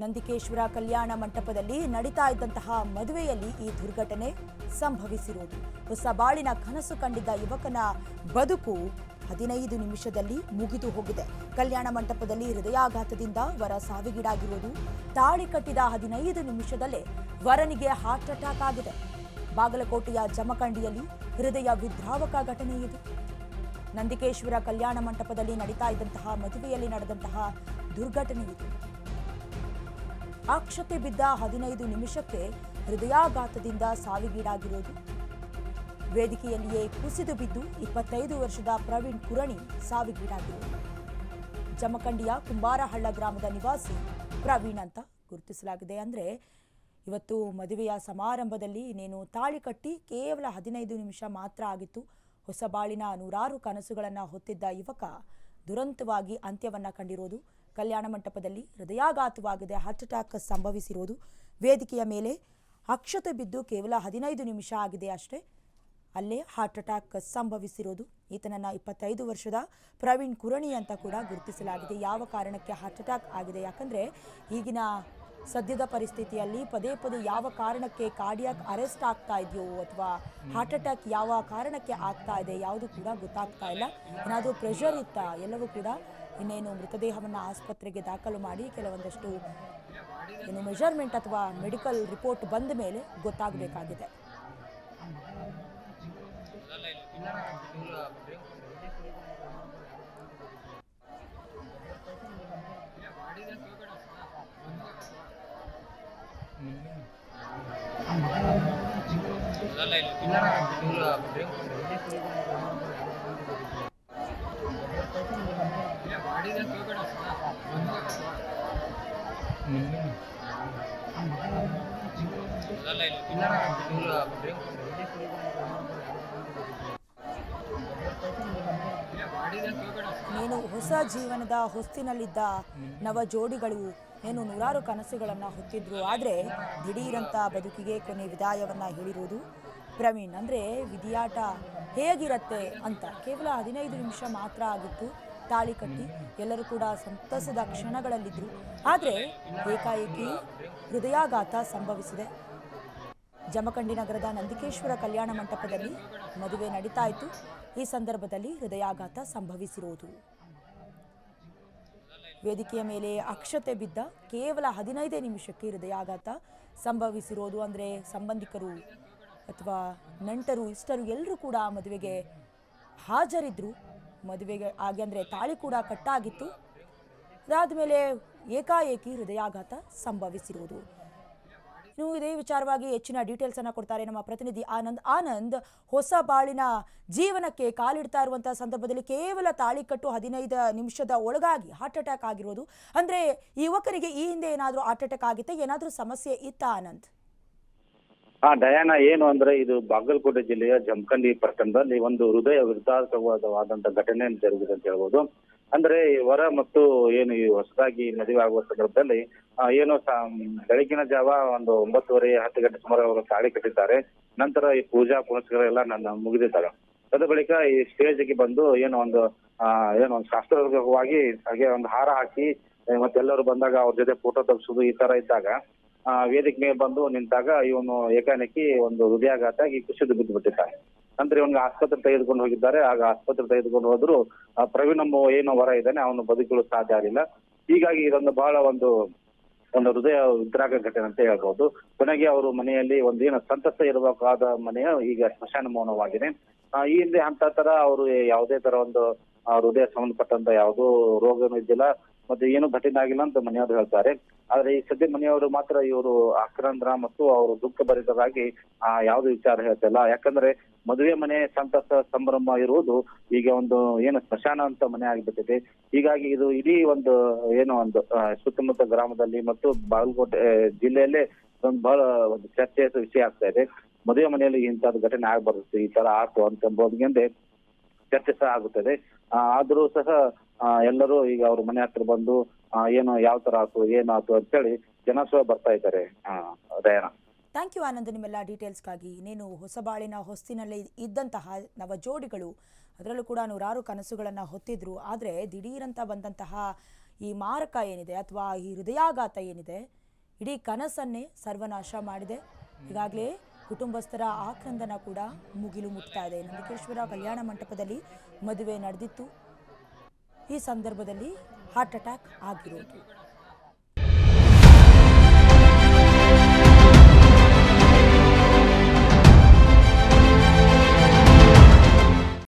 ನಂದಿಕೇಶ್ವರ ಕಲ್ಯಾಣ ಮಂಟಪದಲ್ಲಿ ನಡೀತಾ ಇದ್ದಂತಹ ಮದುವೆಯಲ್ಲಿ ಈ ದುರ್ಘಟನೆ ಸಂಭವಿಸಿರುವುದು. ಹೊಸ ಬಾಳಿನ ಕನಸು ಕಂಡಿದ್ದ ಯುವಕನ ಬದುಕು ಹದಿನೈದು ನಿಮಿಷದಲ್ಲಿ ಮುಗಿದು ಹೋಗಿದೆ. ಕಲ್ಯಾಣ ಮಂಟಪದಲ್ಲಿ ಹೃದಯಾಘಾತದಿಂದ ವರ ಸಾವಿಗೀಡಾಗಿರುವುದು. ತಾಳಿ ಕಟ್ಟಿದ ಹದಿನೈದು ನಿಮಿಷದಲ್ಲೇ ವರನಿಗೆ ಹಾರ್ಟ್ ಅಟ್ಯಾಕ್ ಆಗಿದೆ. ಬಾಗಲಕೋಟೆಯ ಜಮಖಂಡಿಯಲ್ಲಿ ಹೃದಯ ವಿದ್ರಾವಕ ಘಟನೆ ಇದು. ನಂದಿಕೇಶ್ವರ ಕಲ್ಯಾಣ ಮಂಟಪದಲ್ಲಿ ನಡೀತಾ ಇದ್ದಂತಹ ಮದುವೆಯಲ್ಲಿ ನಡೆದಂತಹ ದುರ್ಘಟನೆ ಇದು. ಅಕ್ಷತೆ ಬಿದ್ದ ಹದಿನೈದು ನಿಮಿಷಕ್ಕೆ ಹೃದಯಾಘಾತದಿಂದ ಸಾವಿಗೀಡಾಗಿರೋದು. ವೇದಿಕೆಯಲ್ಲಿಯೇ ಕುಸಿದು ಬಿದ್ದು ಇಪ್ಪತ್ತೈದು ವರ್ಷದ ಪ್ರವೀಣ್ ಕುರಣಿ ಸಾವಿಗೀಡಾಗಿರೋದು. ಜಮಖಂಡಿಯ ಕುಂಬಾರಹಳ್ಳ ಗ್ರಾಮದ ನಿವಾಸಿ ಪ್ರವೀಣ್ ಅಂತ ಗುರುತಿಸಲಾಗಿದೆ. ಅಂದರೆ ಇವತ್ತು ಮದುವೆಯ ಸಮಾರಂಭದಲ್ಲಿ ಇನ್ನೇನು ತಾಳಿ ಕಟ್ಟಿ ಕೇವಲ ಹದಿನೈದು ನಿಮಿಷ ಮಾತ್ರ ಆಗಿತ್ತು. ಹೊಸ ಬಾಳಿನ ನೂರಾರು ಕನಸುಗಳನ್ನು ಹೊತ್ತಿದ್ದ ಯುವಕ ದುರಂತವಾಗಿ ಅಂತ್ಯವನ್ನು ಕಂಡಿರೋದು. ಕಲ್ಯಾಣ ಮಂಟಪದಲ್ಲಿ ಹೃದಯಾಘಾತವಾಗಿದೆ ಹಾರ್ಟ್ ಅಟ್ಯಾಕ್ ಸಂಭವಿಸಿರುವುದು ವೇದಿಕೆಯ ಮೇಲೆ ಅಕ್ಷತೆ ಬಿದ್ದು ಕೇವಲ ಹದಿನೈದು ನಿಮಿಷ ಆಗಿದೆ ಅಷ್ಟೇ. ಅಲ್ಲೇ ಹಾರ್ಟ್ ಅಟ್ಯಾಕ್ ಸಂಭವಿಸಿರೋದು ಈತನನ್ನು ಇಪ್ಪತ್ತೈದು ವರ್ಷದ ಪ್ರವೀಣ್ ಕುರಣಿ ಅಂತ ಕೂಡ ಗುರುತಿಸಲಾಗಿದೆ. ಯಾವ ಕಾರಣಕ್ಕೆ ಹಾರ್ಟ್ ಅಟ್ಯಾಕ್ ಆಗಿದೆ? ಯಾಕಂದರೆ ಈಗಿನ ಸದ್ಯದ ಪರಿಸ್ಥಿತಿಯಲ್ಲಿ ಪದೇ ಪದೇ ಯಾವ ಕಾರಣಕ್ಕೆ ಕಾರ್ಡಿಯಾಕ್ ಅರೆಸ್ಟ್ ಆಗ್ತಾ ಇದೆಯೋ ಅಥವಾ ಹಾರ್ಟ್ ಅಟ್ಯಾಕ್ ಯಾವ ಕಾರಣಕ್ಕೆ ಆಗ್ತಾ ಇದೆ ಯಾವುದು ಕೂಡ ಗೊತ್ತಾಗ್ತಾ ಇಲ್ಲ. ಏನಾದರೂ ಪ್ರೆಷರ್ ಇತ್ತಾ? ಎಲ್ಲವೂ ಕೂಡ ಇನ್ನೇನು ಮೃತದೇಹವನ್ನು ಆಸ್ಪತ್ರೆಗೆ ದಾಖಲು ಮಾಡಿ ಕೆಲವೊಂದಷ್ಟು ಏನು ಮೆಜರ್ಮೆಂಟ್ ಅಥವಾ ಮೆಡಿಕಲ್ ರಿಪೋರ್ಟ್ ಬಂದ ಮೇಲೆ ಗೊತ್ತಾಗಬೇಕಾಗಿದೆ. ಏನು ಹೊಸ ಜೀವನದ ಹೊಸ್ತಿನಲ್ಲಿದ್ದ ನವ ಜೋಡಿಗಳು ಏನು ನೂರಾರು ಕನಸುಗಳನ್ನು ಹೊತ್ತಿದ್ರು. ಆದರೆ ದಿಢೀರಂಥ ಬದುಕಿಗೆ ಕೊನೆ ವಿದಾಯವನ್ನ ಹೇಳಿರುವುದು ಪ್ರವೀಣ್. ಅಂದರೆ ವಿಧಿಯಾಟ ಹೇಗಿರತ್ತೆ ಅಂತ ಕೇವಲ ಹದಿನೈದು ನಿಮಿಷ ಮಾತ್ರ ಆಗಿತ್ತು. ತಾಳಿ ಕಟ್ಟಿ ಎಲ್ಲರೂ ಕೂಡ ಸಂತಸದ ಕ್ಷಣಗಳಲ್ಲಿದ್ದರು ಆದರೆ ಏಕಾಏಕಿ ಹೃದಯಾಘಾತ ಸಂಭವಿಸಿದೆ. ಜಮಖಂಡಿ ನಗರದ ನಂದಿಕೇಶ್ವರ ಕಲ್ಯಾಣ ಮಂಟಪದಲ್ಲಿ ಮದುವೆ ನಡೀತಾ ಇತ್ತು ಈ ಸಂದರ್ಭದಲ್ಲಿ ಹೃದಯಾಘಾತ ಸಂಭವಿಸಿರುವುದು ವೇದಿಕೆಯ ಮೇಲೆ ಅಕ್ಷತೆ ಬಿದ್ದ ಕೇವಲ ಹದಿನೈದೇ ನಿಮಿಷಕ್ಕೆ ಹೃದಯಾಘಾತ ಸಂಭವಿಸಿರೋದು ಅಂದರೆ ಸಂಬಂಧಿಕರು ಅಥವಾ ನಂಟರು ಇಷ್ಟರು ಎಲ್ಲರೂ ಕೂಡ ಮದುವೆಗೆ ಹಾಜರಿದ್ದರು ಮದುವೆಗೆ ಅಂದರೆ ತಾಳಿ ಕೂಡ ಕಟ್ಟಾಗಿತ್ತು. ಅದಾದಮೇಲೆ ಏಕಾಏಕಿ ಹೃದಯಾಘಾತ ಸಂಭವಿಸಿರುವುದು. ಇನ್ನು ಇದೇ ವಿಚಾರವಾಗಿ ಹೆಚ್ಚಿನ ಡೀಟೇಲ್ಸ್ ಅನ್ನ ಕೊಡ್ತಾರೆ ನಮ್ಮ ಪ್ರತಿನಿಧಿ ಆನಂದ್. ಆನಂದ್, ಹೊಸ ಬಾಳಿನ ಜೀವನಕ್ಕೆ ಕಾಲಿಡ್ತಾ ಇರುವಂಥ ಸಂದರ್ಭದಲ್ಲಿ ಕೇವಲ ತಾಳಿ ಕಟ್ಟು ಹದಿನೈದು ನಿಮಿಷದ ಒಳಗಾಗಿ ಹಾರ್ಟ್ ಅಟ್ಯಾಕ್ ಆಗಿರೋದು. ಅಂದ್ರೆ ಯುವಕರಿಗೆ ಈ ಹಿಂದೆ ಏನಾದರೂ ಹಾರ್ಟ್ ಅಟ್ಯಾಕ್ ಆಗಿತ್ತೆ? ಏನಾದರೂ ಸಮಸ್ಯೆ ಇತ್ತಾ ಆನಂದ್? ಹಾ ಡಯಾನ ಏನು ಅಂದ್ರೆ ಇದು ಬಾಗಲಕೋಟೆ ಜಿಲ್ಲೆಯ ಜಮಖಂಡಿ ಪಟ್ಟಣದಲ್ಲಿ ಒಂದು ಹೃದಯ ವಿರ್ಧಾಕವಾದಂತ ಘಟನೆ ಜರುಗಿದೆ ಅಂತ ಹೇಳ್ಬೋದು. ಅಂದ್ರೆ ವರ ಮತ್ತು ಏನು ಈ ಹೊಸದಾಗಿ ಮದುವೆ ಆಗುವ ಸಂದರ್ಭದಲ್ಲಿ ಏನು ಬೆಳಗಿನ ಜಾವ ಒಂದು ಒಂಬತ್ತುವರೆ ಹತ್ತು ಗಂಟೆ ಸುಮಾರು ಅವರು ತಾಳಿ ಕಟ್ಟಿದ್ದಾರೆ. ನಂತರ ಈ ಪೂಜಾ ಪುನಸ್ಕಾರ ಎಲ್ಲ ನನ್ನ ಮುಗಿದಿದ್ದಾರೆ ಅದ ಬಳಿಕ ಈ ಸ್ಟೇಜ್ಗೆ ಬಂದು ಏನು ಒಂದು ಆ ಏನು ಒಂದು ಶಾಸ್ತ್ರವಾಗಿ ಹಾಗೆ ಒಂದು ಹಾರ ಹಾಕಿ ಆ, ಮತ್ತೆಲ್ಲರೂ ಬಂದಾಗ ಅವ್ರ ಜೊತೆ ಫೋಟೋ ತಗ್ಸೋದು ಈ ತರ ಇದ್ದಾಗ ಆ ವೇದಿಕೆ ಮೇಲೆ ಬಂದು ನಿಂತಾಗ ಇವನು ಏಕಾಏಕಿ ಒಂದು ಹೃದಯಾಘಾತ ಆಗಿ ಕುಸಿದು ಬಿದ್ದು ಬಿಟ್ಟಿದ್ದಾನೆ ನಂತರ ಇವನಿಗೆ ಆಸ್ಪತ್ರೆ ತೆಗೆದುಕೊಂಡು ಹೋಗಿದ್ದಾರೆ. ಆಗ ಆಸ್ಪತ್ರೆ ತೆಗೆದುಕೊಂಡು ಹೋದ್ರು ಪ್ರವೀಣ್ ಎಂಬ ಏನು ವರ ಇದ್ದಾನೆ, ಅವನು ಬದುಕಲು ಸಾಧ್ಯ ಆಗಲಿಲ್ಲ. ಹೀಗಾಗಿ ಇದೊಂದು ಬಹಳ ಒಂದು ಒಂದು ಹೃದಯ ಉದ್ರಾಗ ಘಟನೆ ಅಂತ ಹೇಳ್ಬಹುದು ಕೊನೆಗೆ ಅವರು ಮನೆಯಲ್ಲಿ ಒಂದೇನು ಸಂತಸ ಇರಬೇಕಾದ ಮನೆಯ ಈಗ ಸ್ಮಶಾನ ಮೌನವಾಗಿದೆ. ಈ ಹಿಂದೆ ಅಂತ ತರ ಅವರು ಯಾವುದೇ ತರ ಒಂದು ಹೃದಯ ಸಂಬಂಧಪಟ್ಟಂತ ಯಾವುದೋ ರೋಗನೂ ಇದ್ದಿಲ್ಲ. ಮತ್ತೆ ಏನು ಘಟನೆ ಆಗಿಲ್ಲ ಅಂತ ಮನೆಯವರು ಹೇಳ್ತಾರೆ. ಆದ್ರೆ ಈ ಸದ್ಯ ಮನೆಯವರು ಮಾತ್ರ ಇವರು ಆಕ್ರಂದ್ರ ಮತ್ತು ಅವರು ದುಃಖ ಭರಿತರಾಗಿ ಆ ಯಾವ್ದು ವಿಚಾರ ಹೇಳ್ತಿಲ್ಲ ಯಾಕಂದ್ರೆ ಮದುವೆ ಮನೆ ಸಂತಸ ಸಂಭ್ರಮ ಇರುವುದು ಈಗ ಒಂದು ಏನು ಸ್ಮಶಾನ ಅಂತ ಮನೆ ಆಗಿಬಿಟ್ಟಿದೆ. ಹೀಗಾಗಿ ಇದು ಇಡೀ ಒಂದು ಏನು ಒಂದು ಸುತ್ತಮುತ್ತ ಗ್ರಾಮದಲ್ಲಿ ಮತ್ತು ಬಾಗಲಕೋಟೆ ಜಿಲ್ಲೆಯಲ್ಲೇ ಒಂದು ಬಹಳ ಒಂದು ಚರ್ಚೆಯ ವಿಷಯ ಆಗ್ತಾ ಇದೆ. ಮದುವೆ ಮನೆಯಲ್ಲಿ ಇಂಥದ್ದು ಘಟನೆ ಆಗ್ಬಾರ್ದು ಈ ತರ ಆತು ಅಂತ ಚರ್ಚೆ ಸಹ ಆಗುತ್ತದೆ. ಆದರೂ ಸಹ ಎಲ್ಲರೂ ಈಗ ಅವ್ರ ಮನೆ ಹತ್ರ ಬಂದು ಏನು ಯಾವ ತರ ಆತು ಅಂತ ಹೇಳಿ ಜನ ಸಹ ಬರ್ತಾ ಇದ್ದಾರೆ. Diana thank you Anand. ನಿಮ್ಮೆಲ್ಲ ಡೀಟೇಲ್ಸ್ಗಾಗಿ ಇನ್ನೇನು ಹೊಸಬಾಳಿನ ಹೊಸ್ತಿನಲ್ಲಿ ಇದ್ದಂತಹ ನವ ಜೋಡಿಗಳು ಅದರಲ್ಲೂ ಕೂಡ ನೂರಾರು ಕನಸುಗಳನ್ನು ಹೊತ್ತಿದ್ರು. ಆದರೆ ದಿಢೀರಂತ ಬಂದಂತಹ ಈ ಮಾರಕ ಏನಿದೆ ಅಥವಾ ಈ ಹೃದಯಾಘಾತ ಏನಿದೆ, ಇಡೀ ಕನಸನ್ನೇ ಸರ್ವನಾಶ ಮಾಡಿದೆ. ಈಗಾಗಲೇ ಕುಟುಂಬಸ್ಥರ ಆಕ್ರಂದನ ಕೂಡ ಮುಗಿಲು ಮುಟ್ತಾ ಇದೆ. ನಂದಿಕೇಶ್ವರ ಕಲ್ಯಾಣ ಮಂಟಪದಲ್ಲಿ ಮದುವೆ ನಡೆದಿತ್ತು. ಈ ಸಂದರ್ಭದಲ್ಲಿ ಹಾರ್ಟ್ ಅಟ್ಯಾಕ್ ಆಗಿರೋದು.